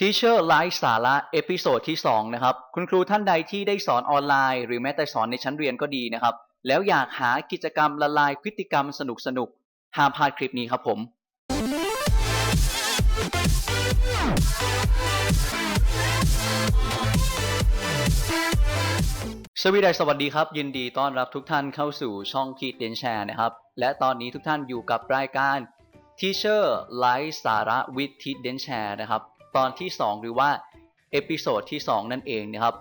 Teacher ไลฟ์สาระเอพิโซดที่2นะครับคุณครูท่านใดที่ได้สอนออนไลน์ หรือแม้แต่สอนในชั้นเรียนก็ดีนะครับ แล้วอยากหากิจกรรมละลายพฤติกรรมสนุกๆห้ามพลาดคลิปนี้ครับผม สวีดัสสวัสดีครับ ยินดีต้อนรับทุกท่านเข้าสู่ช่องคีดเดนแชร์นะครับ และตอนนี้ทุกท่านอยู่กับรายการ Teacher ไลฟ์สาระ with ทีเดนแชร์นะครับ ตอนที่ 2 หรือว่าเอพิโซดที่ 2 นั่นเองนะครับ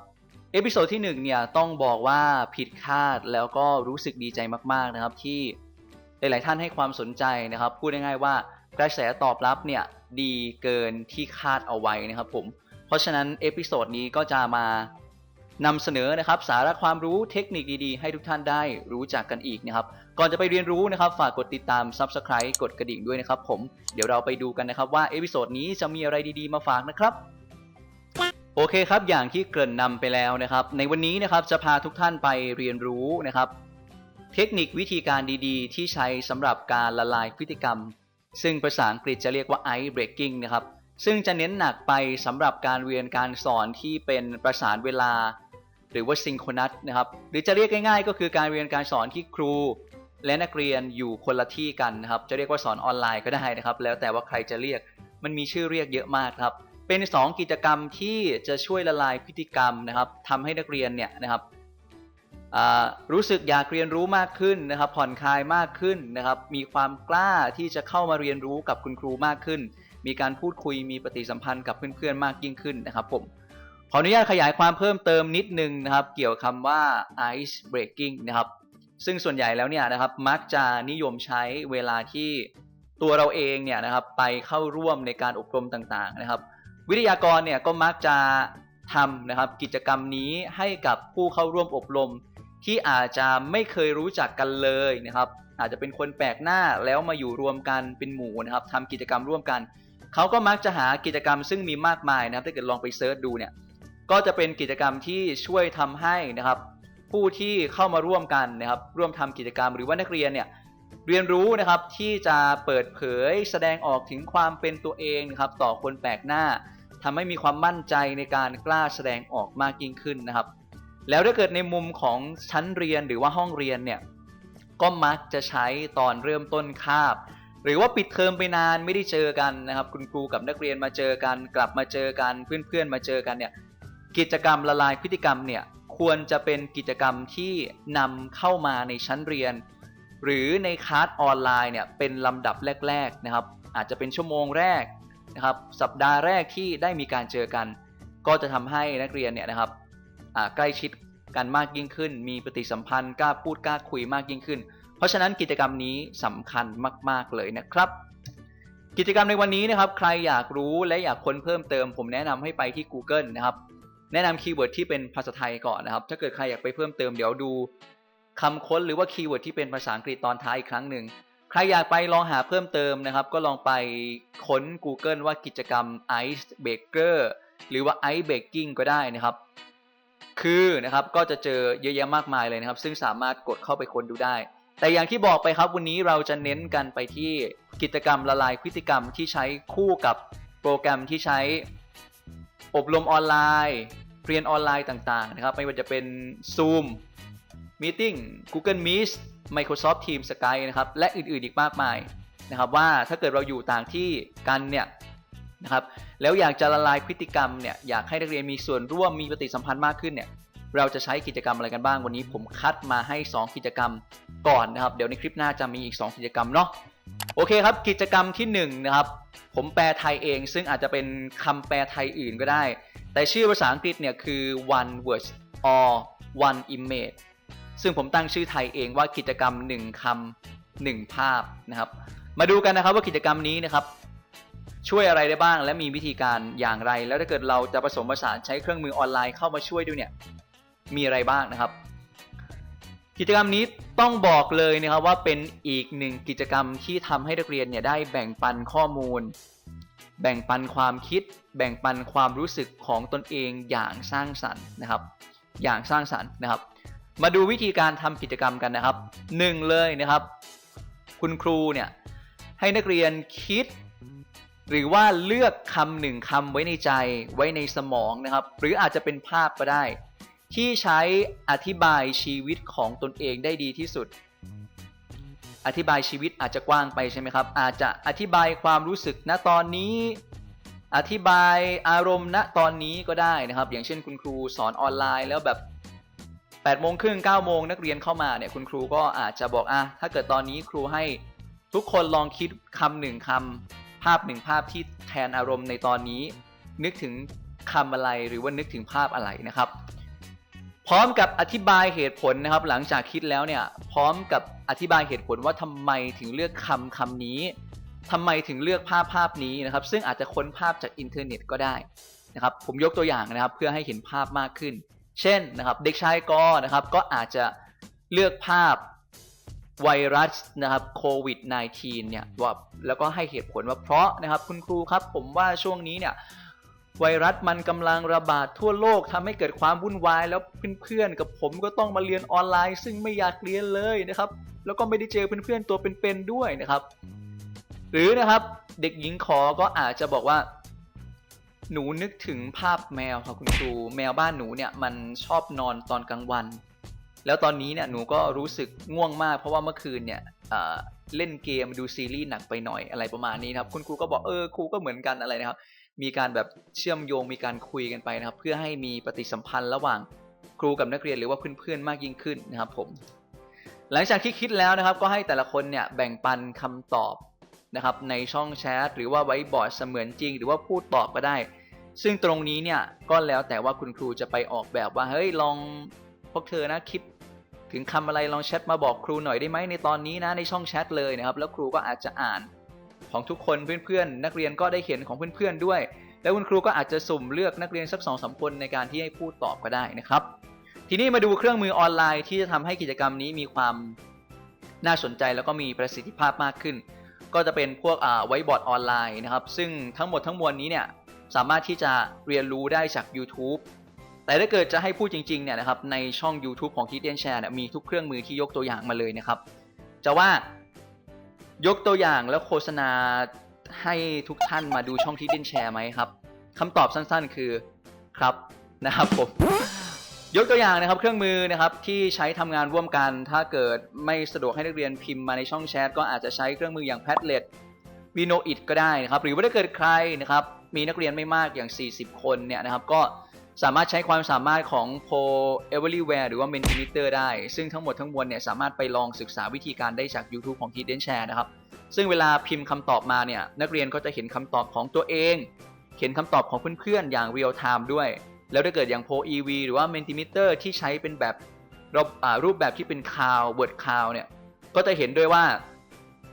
เอพิโซดที่1เนี่ยต้องบอกว่าผิดคาดแล้วก็รู้สึกดีใจมากๆนะครับที่หลายๆท่านให้ความสนใจนะครับ พูดง่ายๆว่ากระแสตอบรับเนี่ยดีเกินที่คาดเอาไว้นะครับผมเพราะฉะนั้นเอพิโซดนี้ก็จะมา นำเสนอนะครับสาระความรู้เทคนิคดีๆ ให้ทุกท่านได้รู้จักกันอีกนะครับก่อนจะไปเรียนรู้นะครับฝากกดติดตาม Subscribe กดกระดิ่งด้วยนะครับผมเดี๋ยวเราไปดูกันนะครับว่าเอพิโซดนี้จะมีอะไรดีๆ มาฝากนะครับโอเคครับอย่างที่เกริ่นนำไปแล้วนะครับ ในวันนี้นะครับจะพาทุกท่านไปเรียนรู้นะครับ เทคนิควิธีการดีๆ ที่ใช้สำหรับการละลายพฤติกรรม ซึ่งภาษาอังกฤษจะเรียกว่า ice breaking นะครับซึ่งจะเน้นหนักไปสำหรับการเรียนการสอนที่เป็นประสานเวลา หรือว่าซิงโครนัสนะครับหรือจะเรียกง่ายๆ ก็คือการเรียนการสอนที่ครู และนักเรียนอยู่คนละที่กันนะครับจะเรียกว่าสอนออนไลน์ก็ได้นะครับ แล้วแต่ว่าใครจะเรียกมันมีชื่อเรียกเยอะมากครับเป็น 2 กิจกรรมที่จะช่วยละลายพฤติกรรมนะครับทำให้นักเรียนเนี่ยนะครับรู้สึกอยากเรียนรู้มากขึ้นนะครับ ผ่อนคลายมากขึ้นนะครับ มีความกล้าที่จะเข้ามาเรียนรู้กับคุณครูมากขึ้น มีการพูดคุยมีปฏิสัมพันธ์กับเพื่อนๆมากยิ่งขึ้นนะครับผม ขออนุญาตขยายความเพิ่มเติมนิดนึงนะครับ เกี่ยวกับคำว่า ice breaking นะครับ ซึ่งส่วนใหญ่แล้วเนี่ยนะครับมักจะนิยมใช้เวลาที่ตัวเราเองเนี่ยนะครับไปเข้าร่วมในการอบรมต่างๆนะครับ วิทยากรเนี่ยก็มักจะทำนะครับกิจกรรมนี้ให้กับผู้เข้าร่วมอบรม ที่อาจจะไม่เคยรู้จักกันเลยนะครับ อาจจะเป็นคนแปลกหน้าแล้วมาอยู่รวมกันเป็นหมู่นะครับทำกิจกรรมร่วมกัน เขาก็มักจะหากิจกรรมซึ่งมีมากมายนะครับถ้าเกิดลองไปเซิร์ชดูเนี่ย ก็จะเป็นกิจกรรมที่ช่วยทำให้นะครับ ผู้ที่เข้ามาร่วมกันนะครับ ร่วมทำกิจกรรมหรือว่านักเรียนเนี่ยเรียนรู้นะครับที่จะเปิดเผยแสดงออกถึงความเป็นตัวเองนะครับ ต่อคนแปลกหน้าทำให้มีความมั่นใจในการกล้าแสดงออกมากยิ่งขึ้นนะครับ แล้วถ้าเกิดในมุมของชั้นเรียนหรือว่าห้องเรียนเนี่ยก็มักจะใช้ตอนเริ่มต้นคาบ หรือว่าปิดเทอมไปนานไม่ได้เจอกันนะครับ คุณครูกับนักเรียนมาเจอกัน กลับมาเจอกันเพื่อนๆมาเจอกันเนี่ย กิจกรรมละลายพฤติกรรมเนี่ยควรจะเป็นกิจกรรมที่นำเข้ามาในชั้นเรียน หรือในคลาสออนไลน์เนี่ยเป็นลำดับแรกๆนะครับ อาจจะเป็นชั่วโมงแรกนะครับสัปดาห์แรกที่ได้มีการเจอกัน ก็จะทำให้นักเรียนเนี่ยนะครับใกล้ชิดกันมากยิ่งขึ้น มีปฏิสัมพันธ์กล้าพูดกล้าคุยมากยิ่งขึ้น เพราะฉะนั้นกิจกรรมนี้สำคัญมาก ๆเลยนะครับ กิจกรรมในวันนี้นะครับ ใครอยากรู้และอยากค้นเพิ่มเติม ผมแนะนำให้ไปที่ Google นะครับ แนะนำคีย์เวิร์ดที่เป็นภาษาไทยก่อนนะครับ ถ้าเกิดใครอยากไปเพิ่มเติมเดี๋ยวดูคำค้นหรือว่าคีย์เวิร์ดที่เป็นภาษาอังกฤษตอนท้ายอีกครั้งหนึ่งใครอยากไปลองหาเพิ่มเติมนะครับ ก็ลองไปค้น Google ว่ากิจกรรม Ice Baker หรือว่า Ice Baking ก็ได้นะครับ คือนะครับก็จะเจอเยอะแยะมากมายเลยนะครับ ซึ่งสามารถกดเข้าไปค้นดูได้ แต่อย่างที่บอกไปครับวันนี้เราจะเน้นกันไปที่กิจกรรมละลายพฤติกรรมที่ใช้คู่กับโปรแกรมที่ใช้อบรมออนไลน์ เรียนออนไลน์ต่างๆนะครับ ไม่ว่าจะเป็น Zoom Meeting Google Meet Microsoft Teams Skype นะครับ และอื่นๆอีกมากมายนะครับ ว่าถ้าเกิดเราอยู่ต่างที่กันเนี่ยนะครับ แล้วอยากจะละลายพฤติกรรมเนี่ยอยากให้นักเรียนมีส่วนร่วมมีปฏิสัมพันธ์มากขึ้นเนี่ยเราจะใช้กิจกรรมอะไรกันบ้างวันนี้ผมคัดมาให้ 2 กิจกรรมก่อนนะครับ เดี๋ยวในคลิปหน้าจะมีอีก 2 กิจกรรมเนาะโอเคครับ กิจกรรมที่1นะครับผมแปลไทยเอง ซึ่งอาจจะเป็นคำแปลไทยอื่นก็ได้ แต่ชื่อภาษาอังกฤษเนี่ยคือ one word or one image ซึ่งผมตั้งชื่อไทยเองว่ากิจกรรม 1คำ1ภาพนะครับ มาดูกันนะครับว่ากิจกรรมนี้นะครับ ช่วยอะไรได้บ้างและมีวิธีการอย่างไร แล้วถ้าเกิดเราจะผสมผสานใช้เครื่องมือออนไลน์เข้ามาช่วยด้วยเนี่ยมีอะไรบ้างนะครับ กิจกรรมนี้ต้องบอกเลยนะครับว่าเป็นอีกหนึ่งกิจกรรมที่ทำให้นักเรียนเนี่ยได้แบ่งปันข้อมูล แบ่งปันความคิด แบ่งปันความรู้สึกของตนเองอย่างสร้างสรรค์นะครับ อย่างสร้างสรรค์นะครับ มาดูวิธีการทำกิจกรรมกันนะครับหนึ่งเลยนะครับ คุณครูเนี่ยให้นักเรียนคิด หรือว่าเลือกคำหนึ่งคำไว้ในใจไว้ในสมองนะครับ หรืออาจจะเป็นภาพก็ได้ ที่ใช้อธิบายชีวิตของตนเองได้ดีที่สุด อธิบายชีวิตอาจจะกว้างไปใช่ไหมครับ อาจจะอธิบายความรู้สึกณตอนนี้ อธิบายอารมณ์ณตอนนี้ก็ได้นะครับ อย่างเช่นคุณครูสอนออนไลน์แล้วแบบ8โมงครึ่ง9โมงนักเรียนเข้ามาเนี่ยคุณครูก็อาจจะบอกอะถ้าเกิดตอนนี้ครูให้ทุกคนลองคิดคำหนึ่งคำภาพหนึ่งภาพที่แทนอารมณ์ในตอนนี้ นึกถึงคำอะไรหรือว่านึกถึงภาพอะไรนะครับ พร้อมกับอธิบายเหตุผลนะครับ หลังจากคิดแล้วเนี่ย พร้อมกับอธิบายเหตุผลว่าทำไมถึงเลือกคำคำนี้ทำไมถึงเลือกภาพภาพนี้นะครับ ซึ่งอาจจะค้นภาพจากอินเทอร์เน็ตก็ได้นะครับ ผมยกตัวอย่างนะครับ เพื่อให้เห็นภาพมากขึ้น เช่นนะครับ เด็กชายกอนะครับ ก็อาจจะเลือกภาพไวรัสนะครับโควิด -19 เนี่ยว่าแล้วก็ให้เหตุผลว่าเพราะนะครับคุณครูครับ ผมว่าช่วงนี้เนี่ย ไวรัสมันกำลังระบาดทั่วโลกทำให้เกิดความวุ่นวาย แล้วเพื่อนๆกับผมก็ต้องมาเรียนออนไลน์ ซึ่งไม่อยากเรียนเลยนะครับ แล้วก็ไม่ได้เจอเพื่อนๆตัวเป็นๆด้วยนะครับ หรือนะครับเด็กหญิงขอก็อาจจะบอกว่า หนูนึกถึงภาพแมวครับคุณครูแมวบ้านหนูเนี่ยมันชอบนอนตอนกลางวัน แล้วตอนนี้เนี่ยหนูก็รู้สึกง่วงมาก เพราะว่าเมื่อคืนเนี่ยเเล่นเกมดูซีรีส์หนักไปหน่อยอะไรประมาณนี้ครับ คุณครูก็บอกเออครูก็เหมือนกันอะไรนะครับ มีการแบบเชื่อมโยงมีการคุยกันไปนะครับ เพื่อให้มีปฏิสัมพันธ์ระหว่างครูกับนักเรียนหรือว่าเพื่อนๆมากยิ่งขึ้นนะครับผม หลังจากที่คิดแล้วนะครับ ก็ให้แต่ละคนเนี่ยแบ่งปันคำตอบนะครับในช่องแชทหรือว่าไว้บอร์ดเสมือนจริง หรือว่าพูดตอบก็ได้ ซึ่งตรงนี้เนี่ยก็แล้วแต่ว่าคุณครูจะไปออกแบบว่าเฮ้ยลองพวกเธอนะคิดถึงคำอะไรลองแชทมาบอกครูหน่อยได้ไหมในตอนนี้นะในช่องแชทเลยนะครับ แล้วครูก็อาจจะอ่าน ของทุกคนเพื่อนๆ นักเรียนก็ได้เห็นของเพื่อนๆด้วย แล้วคุณครูก็อาจจะสุ่มเลือกนักเรียนสักสองสามคนในการที่ให้พูดตอบก็ได้นะครับ ทีนี้มาดูเครื่องมือออนไลน์ที่จะทำให้กิจกรรมนี้มีความน่าสนใจแล้วก็มีประสิทธิภาพมากขึ้น ก็จะเป็นพวกไว้บอร์ดออนไลน์นะครับ ซึ่งทั้งหมดทั้งมวลนี้เนี่ยสามารถที่จะเรียนรู้ได้จาก YouTube แต่ถ้าเกิดจะให้พูดจริงๆเนี่ยนะครับในช่อง YouTube ของ Kid and Share เนี่ยมีทุกเครื่องมือที่ยกตัวอย่างมาเลยนะครับ จะว่า ยกตัวอย่างแล้วโฆษณาให้ทุกท่านมาดูช่องที่ดินแชร์ไหมครับคำตอบสั้นๆ คือครับนะครับผมยกตัวอย่างนะครับเครื่องมือนะครับที่ใช้ทำงานร่วมกัน ถ้าเกิดไม่สะดวกให้นักเรียนพิมพ์มาในช่องแชทก็อาจจะใช้เครื่องมืออย่าง Padlet v i n o i t ก็ได้นะครับหรือว่าถ้าเกิดใครนะครับมีนักเรียนไม่มากอย่าง 40 คนเนี่ยนะครับก็ สามารถใช้ความสามารถของ Pro Everywhere หรือว่า Mentimeter ได้ ซึ่งทั้งหมดทั้งมวลเนี่ยสามารถไปลองศึกษาวิธีการได้จาก YouTube ของ Kid Share นะครับ ซึ่งเวลาพิมพ์คำตอบมาเนี่ยนักเรียนก็จะเห็นคำตอบของตัวเอง เห็นคำตอบของเพื่อนๆ อย่าง real time ด้วย แล้วถ้าเกิดอย่าง Pro EV หรือว่า Mentimeter ที่ใช้เป็นแบบรูปแบบที่เป็นคาว word คาวเนี่ยก็จะเห็นด้วยว่า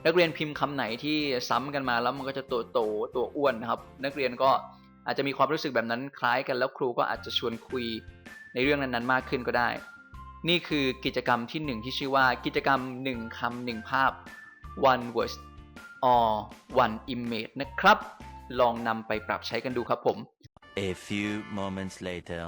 นักเรียนพิมพ์คำไหนที่ซ้ำกันมาแล้วมันก็จะตัวโตตัวอ้วนนะครับ นักเรียนก็ อาจจะมีความรู้สึกแบบนั้นคล้ายกันแล้วครูก็อาจจะชวนคุยในเรื่องนั้นๆ มากขึ้นก็ได้ นี่คือกิจกรรมที่หนึ่งที่ชื่อว่ากิจกรรมหนึ่งคำหนึ่งภาพ one word or one image นะครับ ลองนำไปปรับใช้กันดูครับผม A few moments later.